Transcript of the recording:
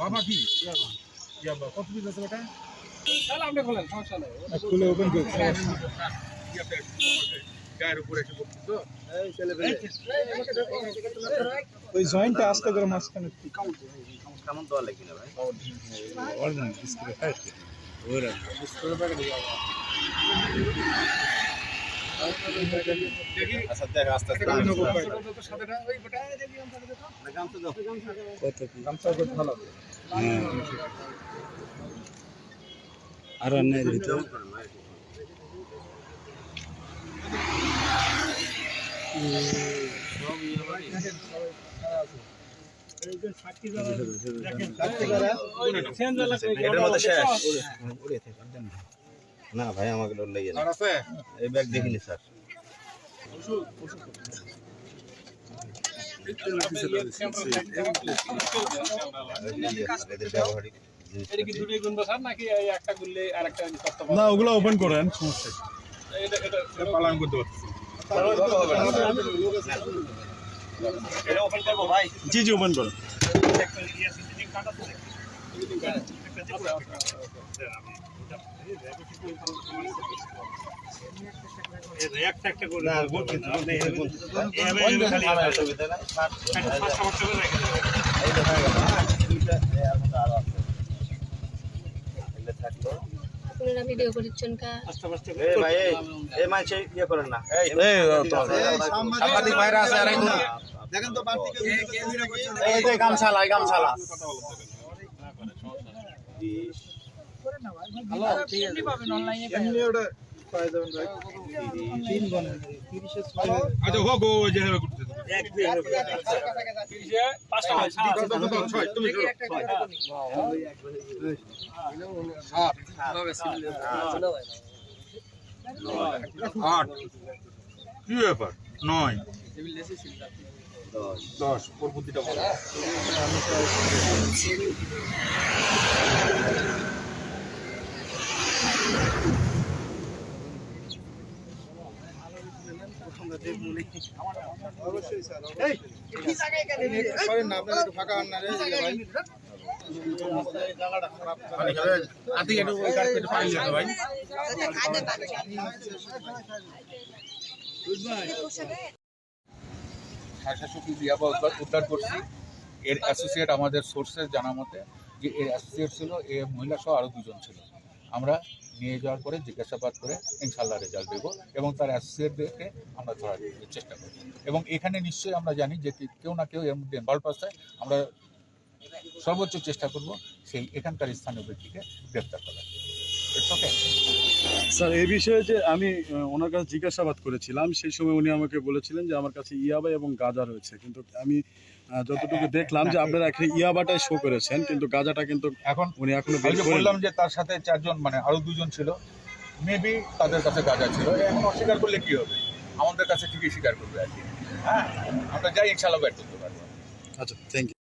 বাবা কি ইয়াবা কত পিস আছে বেটা তাহলে আপনি খোলেন সমস্যা নেই খুলে ওপেন করে গায়ের উপরে এসে পড়ছে তো ওই জয়েন্টটা আস্তে করে মাঝখানে কেমন দেওয়া লাগবে না ভাই অরিজিনাল ওরা আচ্ছা দেখ আস্তে আস্তে আর অন্যের ভিতরে এটার মধ্যে শেষ না ভাই আমাকে লোড লেগে না। আর আছে? এই ব্যাগ দেখিনি স্যার। না ওগুলো ওপেন করেন পালন করতে পারছি জি জি ওপেন করেন। না গুণ কিন্তু আপনি এখানে গুণ অসুবিধা নাই ষাট এই দেখা গেল হ্যাঁ, দুইটা এর মধ্যে আরও আছে এগুলো থাকল আপনারা ভিডিও করছেন কা এই ভাই এই এই মাছ ইয়ে করেন না এই সাংবাদিক ভাইরা আছে আর একজন দেখেন তো বাড়তি এই যে গামছালা এই গামছালা এমনি ওটা পাই যাবেন ভাই। তিন বানান আচ্ছা হোক ও যেভাবে করতে তিরিশে পাঁচটা সাত। ছয়। তুমি আট। কি ব্যাপার? নয়। দশ ওর বুদ্ধিটা বলো করেন না একটু ফাঁকা হন না রে ভাই আতি একটু ওই কাঠ পানি দিতে ভাই সাড়ে সাতশো পিস ইয়াবা উদ্ধার উদ্ধার করছি। এর অ্যাসোসিয়েট আমাদের সোর্সের জানা মতে যে এর অ্যাসোসিয়েট ছিল, এ মহিলা সহ আরও দুজন ছিল। আমরা নিয়ে যাওয়ার পরে জিজ্ঞাসাবাদ করে ইনশাল্লাহ রেজাল্ট দেবো এবং তার অ্যাসোসিয়েটদেরকে আমরা ধরার চেষ্টা করব এবং এখানে নিশ্চয়ই আমরা জানি যে কেউ না কেউ এর মধ্যে ইনভলভ আছে। আমরা সর্বোচ্চ চেষ্টা করব সেই এখানকার স্থানীয় ব্যক্তিকে গ্রেপ্তার করার. স্যার এই বিষয়ে যে আমি ওনার কাছে জিজ্ঞাসাবাদ করেছিলাম সেই সময় উনি আমাকে বলেছিলেন যে আমার কাছে ইয়াবা এবং গাজা রয়েছে। কিন্তু আমি যতটুকু দেখলাম যে আপনারা এখানে ইয়াবাটাই শো করেছেন কিন্তু গাজাটা কিন্তু এখন উনি এখনও। বললাম যে তার সাথে চারজন মানে আরও দুজন ছিল মেবি তাদের কাছে গাঁজা ছিল। এখন অস্বীকার করলে কি হবে? আমাদের কাছে ঠিকই স্বীকার করবে আর কি। হ্যাঁ আমরা যাই ইনশাল্লাহ বের করতে পারব। আচ্ছা থ্যাংক ইউ